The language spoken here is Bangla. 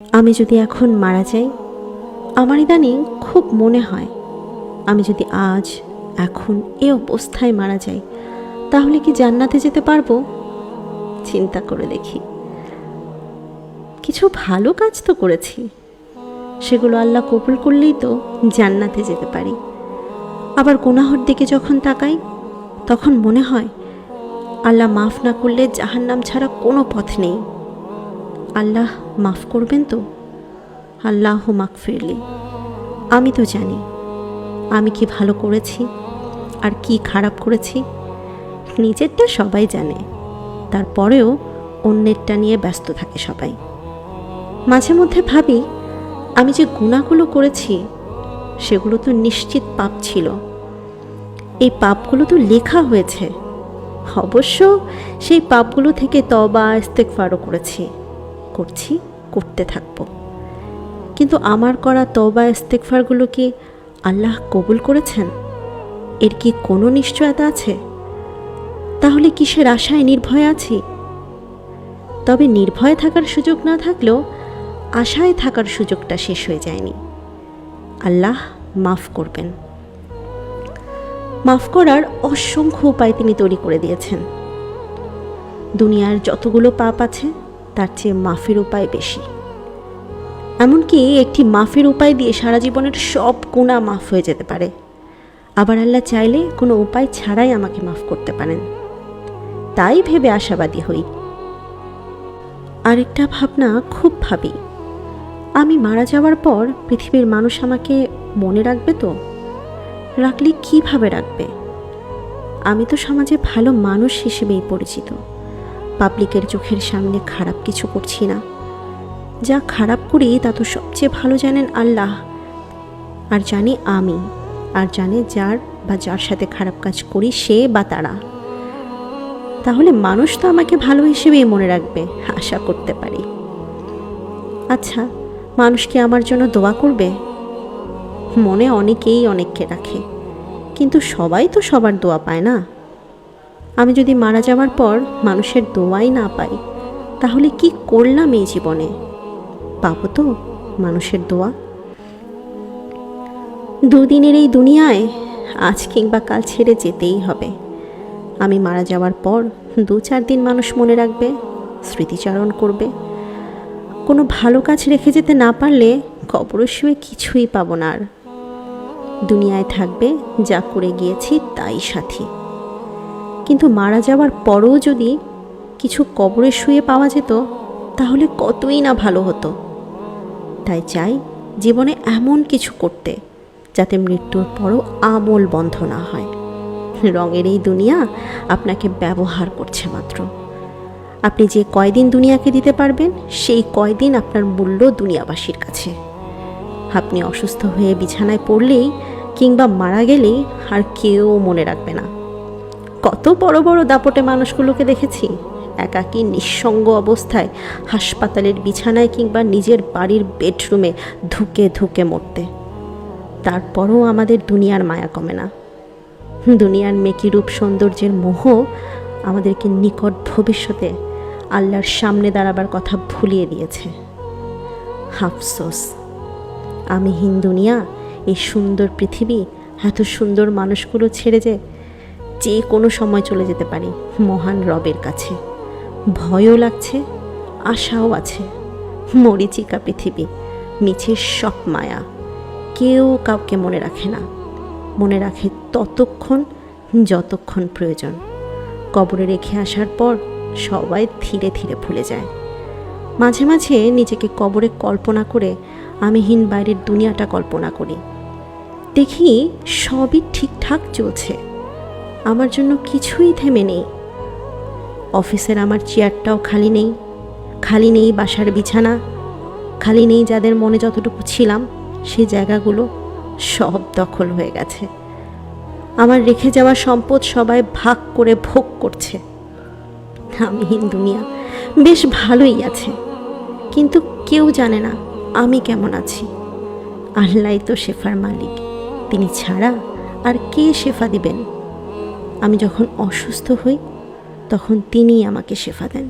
আমি যদি এখন মারা যাই, আমার ইদানিং খুব মনে হয়। আমি যদি আজ, এখন এ অবস্থায় মারা যাই, তাহলে কি জান্নাতে যেতে পারব? চিন্তা করে দেখি। কিছু ভালো কাজ তো করেছি। সেগুলো আল্লাহ কবুল করলেই তো জান্নাতে যেতে পারি। আবার গুনাহর দিকে যখন তাকাই, তখন মনে হয়, আল্লাহ মাফ না করলে জাহান্নাম ছাড়া কোনো পথ নেই। আল্লাহ মাফ করবেন তো? আল্লাহ মাক ফিরলি। আমি তো জানি, আমি কি ভালো করেছি আর কি খারাপ করেছি? নিজেরটা সবাই জানে, তারপরেও অন্যেরটা নিয়ে ব্যস্ত থাকে সবাই। মাঝে মধ্যে ভাবি, আমি যে গুণাগুলো করেছি, সেগুলো তো নিশ্চিত পাপ ছিল। এই পাপগুলো তো লেখা হয়েছে। অবশ্য সেই পাপগুলো থেকে তবা ইস্তেকফারও করেছি। করছি, করতে থাকব। কিন্তু আমার করা তবা ইস্তেকফারগুলো কি আল্লাহ কবুল করেছেন? এর কি কোনো নিশ্চয়তা আছে? তাহলে কিসের আশায় নির্ভয় আছি? তবে নির্ভয় থাকার সুযোগ না থাকলেও আশায় থাকার সুযোগটা শেষ হয়ে যায়নি। আল্লাহ মাফ করবেন। মাফ করার অসংখ্য উপায় তিনি তৈরি করে দিয়েছেন। দুনিয়ার যতগুলো পাপ আছে তার চেয়ে মাফের উপায় বেশি। এমনকি একটি মাফের উপায় দিয়ে সারা জীবনের সব গুণা মাফ হয়ে যেতে পারে। আবার আল্লাহ চাইলে কোনো উপায় ছাড়াই আমাকে মাফ করতে পারেন। তাই ভেবে আশাবাদী হই। আরেকটা ভাবনা খুব ভাবি। আমি মারা যাওয়ার পর পৃথিবীর মানুষ আমাকে মনে রাখবে তো? রাখলে কীভাবে রাখবে? আমি তো সমাজে ভালো মানুষ হিসেবেই পরিচিত। পাবলিকের চোখের সামনে খারাপ কিছু করছি না। যা খারাপ করি, তা তো সবচেয়ে ভালো জানেন আল্লাহ। আর জানি আমি, আর জানে যার বা যার সাথে খারাপ কাজ করি সে বা তারা। তাহলে মানুষ তো আমাকে ভালো হিসেবেই মনে রাখবে, আশা করতে পারি। আচ্ছা মানুষ কি আমার জন্য দোয়া করবে? মনে অনেকেই অনেককে রাখে, কিন্তু সবাই তো সবার দোয়া পায় না। আমি যদি মারা যাওয়ার পর মানুষের দোয়াই না পাই, তাহলে কি করলাম এই জীবনে? পাবো তো মানুষের দোয়া। দুদিনের এই দুনিয়ায় আজ কিংবা কাল ছেড়ে যেতেই হবে। আমি মারা যাওয়ার পর দু চার দিন মানুষ মনে রাখবে, স্মৃতিচারণ করবে। কোনো ভালো কাজ রেখে যেতে না পারলে কবর শুয়ে কিছুই পাবো না আর। দুনিয়ায় থাকবে, যা করে গিয়েছি তাই সাথী। কিন্তু মারা যাওয়ার পরও যদি কিছু কবরে শুয়ে পাওয়া যেত, তাহলে কতই না ভালো হতো। তাই চাই জীবনে এমন কিছু করতে, যাতে মৃত্যুর পরও আমল বন্ধ না হয়। রঙের এই দুনিয়া আপনাকে ব্যবহার করছে মাত্র। আপনি যে কয়দিন দুনিয়াকে দিতে পারবেন, সেই কয়দিন আপনার মূল্য দুনিয়াবাসীর কাছে। আপনি অসুস্থ হয়ে বিছানায় পড়লেই কিংবা মারা গেলেই আর কেউ মনে রাখবে না। কত বড় বড় দাপটে মানুষগুলোকে দেখেছি। একাকী নিঃসঙ্গ অবস্থায় হাসপাতালের বিছানায় কিংবা নিজের বাড়ির বেডরুমে ধুকে ধুকে মরতে। তারপরও আমাদের দুনিয়ার মায়া কমে না। দুনিয়ার মেকিরূপ সৌন্দর্যের মোহ আমাদেরকে নিকট ভবিষ্যতে আল্লাহর সামনে দাঁড়াবার কথা ভুলিয়ে দিয়েছে। আফসোস, আমি হিন্দুনিয়া এই সুন্দর পৃথিবী, এত সুন্দর মানুষগুলো ছেড়ে যে যে কোনো সময় চলে যেতে পারি মহান রবের কাছে। ভয়ও লাগছে, আশাও আছে। মরিচিকা পৃথিবী, মিছে সব মায়া। কেউ কাউকে মনে রাখে না। মনে রাখে ততক্ষণ, যতক্ষণ প্রয়োজন। কবরে রেখে আসার পর সবাই ধীরে ধীরে ভুলে যায়। মাঝে মাঝে নিজেকে কবরে কল্পনা করে আমিহীন বাইরের দুনিয়াটা কল্পনা করি। দেখি সবই ঠিকঠাক চলছে। আমার জন্য কিছুই থেমে নেই। অফিসের আমার চেয়ারটাও খালি নেই। খালি নেই বাসার বিছানা। খালি নেই যাদের মনে যতটুকু ছিলাম, সেই জায়গাগুলো সব দখল হয়ে গেছে। আমার রেখে যাওয়া সম্পদ সবাই ভাগ করে ভোগ করছে। আমি দুনিয়া, বেশ ভালোই আছে। কিন্তু কেউ জানে না আমি কেমন আছি। আল্লাহ তো শেফার মালিক। তিনি ছাড়া আর কে শেফা দিবেন? আমি যখন অসুস্থ হই তখন তিনি আমাকে শেফা দেন।